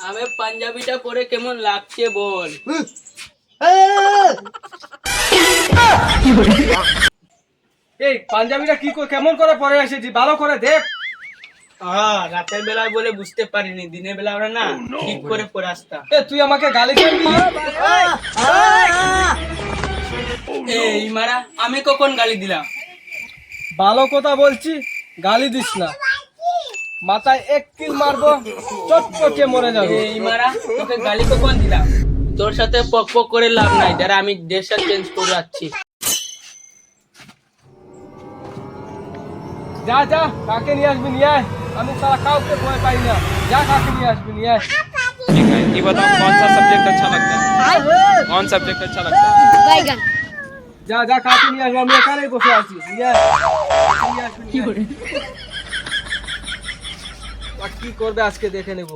আমি পাঞ্জাবিটা পরে কেমন লাগছে বল। এই পাঞ্জাবিটা কি করে কেমন করে পরে এসেছি? ভালো করে দেখ। রাতের বেলায় বলে বুঝতে পারিনি দিনের বেলা ওরা না ঠিক করে পরে আসতাম এ তুই আমাকে গালি এই মারা আমি কখন গালি দিলাম? ভালো কথা বলছি গালি দিস না। মাথায় এক কিল মারবো চটপটে মরে যাবে এই মারা তোকে গালি কখন দিলাম তোর সাথে পক পক করে লাভ নাই যারা আমি ড্রেসটা চেঞ্জ করে যাচ্ছি যা যা কাকে নিয়ে আসবি নিয়ে আয় আমি সারা কাউকে ভয় পাই না যা কাকে নিয়ে আসবি নিয়ে আয় ठीक है ये बताओ कौन सा सब्जेक्ट अच्छा लगता है कौन सब्जेक्ट अच्छा लगता है बैगन যা যা কাকে নিয়ে আসবি আমি এখানেই বসে আছি নিয়ে আয় নিয়ে আসবি, নিয়ে আয়। আর কি করবে আজকে দেখে নেব।